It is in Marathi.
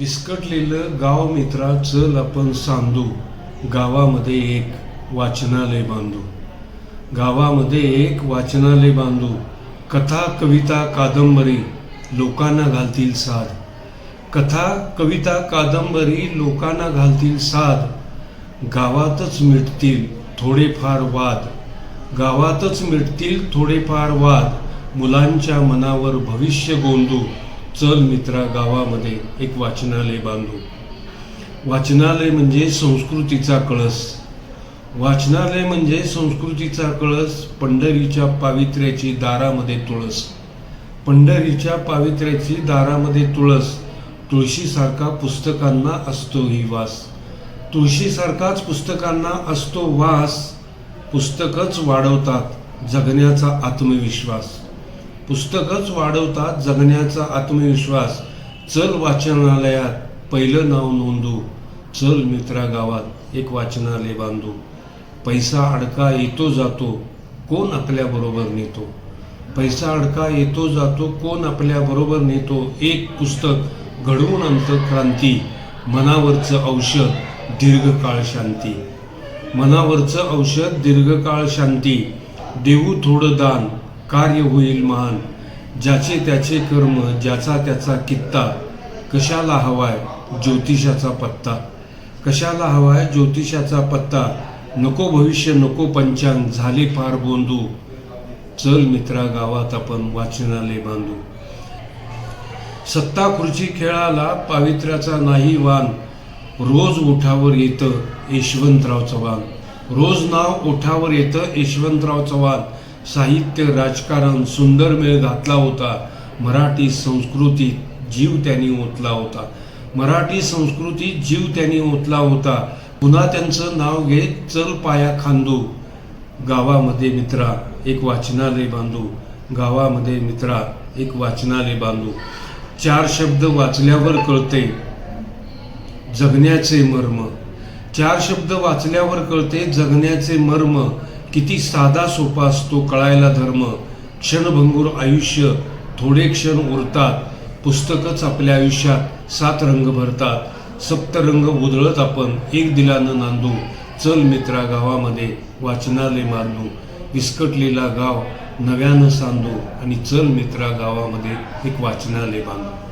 विस्कटलेलं गाव मित्रा चल आपण सांधू गावामध्ये एक वाचनालय बांधू. गावामध्ये एक वाचनालय बांधू. कथा कविता कादंबरी लोकांना घालतील साध. कथा कविता कादंबरी लोकांना घालतील साध. गावातच मिटतील थोडेफार वाद. गावातच मिटतील थोडेफार वाद. मुलांच्या मनावर भविष्य गोंधू चल मित्रा गावामध्ये एक वाचनालय बांधू. वाचनालय म्हणजे संस्कृतीचा कळस. वाचनालय म्हणजे संस्कृतीचा कळस पंढरीच्या पावित्र्याची दारामध्ये तुळस. पंढरीच्या पावित्र्याची दारामध्ये तुळस तुळशीसारखा पुस्तकांना असतो ही वास. तुळशीसारखाच पुस्तकांना असतो वास. पुस्तकच वाढवतात जगण्याचा आत्मविश्वास. पुस्तकच वाढवतात जगण्याचा आत्मविश्वास. चल वाचनालयात पहिलं नाव नोंदू. चल मित्रा गावात एक वाचनालय बांधू. पैसा अडका येतो जातो कोण आपल्याबरोबर नेतो? पैसा अडका येतो जातो कोण आपल्याबरोबर नेतो? एक पुस्तक घडवून आणतं क्रांती मनावरचं औषध दीर्घकाळ शांती. मनावरचं औषध दीर्घकाळ शांती. देऊ थोडं दान कार्य होईल महान. ज्याचे त्याचे कर्म ज्याचा त्याचा कित्ता कशाला हवाय ज्योतिषाचा पत्ता. कशाला हवाय ज्योतिषाचा पत्ता? नको भविष्य नको पंचांग झाले फार बोंदू. चल मित्रा गावात आपण वाचनालय बांधू. सत्ता खुर्ची खेळाला पावित्र्याचा नाही वान. रोज ओठावर येतं यशवंतराव चव्हाण. रोज नाव ओठावर येतं यशवंतराव चव्हाण. साहित्य राजकारण सुंदर मेळ घातला होता. मराठी संस्कृतीत जीव त्यांनी ओतला होता. मराठी संस्कृतीत जीव त्यांनी ओतला होता. पुन्हा त्यांचं नाव घेत चल पाया खांदू. गावामध्ये मित्रा एक वाचनालय बांधू. गावामध्ये मित्रा एक वाचनालय बांधू. चार शब्द वाचल्यावर कळते. जगण्याचे मर्म. चार शब्द वाचल्यावर कळते जगण्याचे मर्म. किती साधा सोपा असतो कळायला धर्म. क्षणभंगूर आयुष्य थोडे क्षण उरतात. पुस्तकच आपल्या आयुष्यात सात रंग भरतात. सप्तरंग उधळत आपण एक दिलानं नांदू. चल मित्रा गावामध्ये वाचनालय मानू विस्कटलेला गाव नव्यानं सांदू. आणि चल मित्रा गावामध्ये एक वाचनालय बांधू.